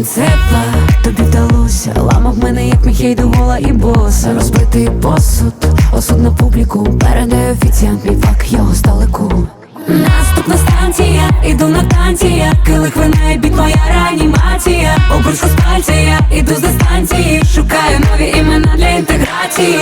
кінцева Тобі вдалося, ламав мене, як Міхей до гола і боса. Розбитий посуд, осуд на публіку. Передає офіціант, мій фак його здалеку. Наступна станція, іду на танці Килих вина і біт моя реанімація. Обручку з пальця, я іду з дистанції. Шукаю нові імена для інтеграції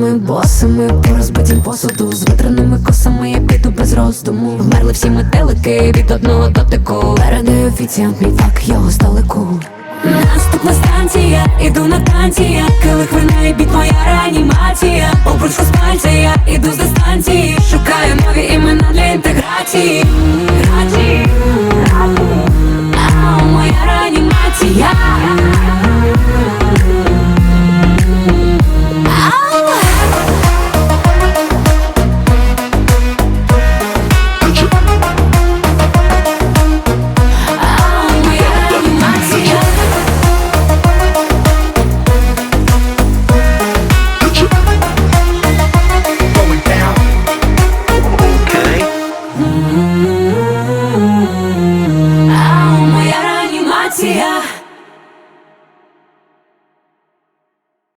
Ми босами по розбитім посуду З витреними косами я піду без роздуму. Вмерли всі метелики від одного дотику. Передає офіціант, мій фак його здалеку Наступна станція, іду на танці Килих вина і біт моя реанімація. Обручку з пальця, я іду з дистанції Шукаю нові імена для інтеграції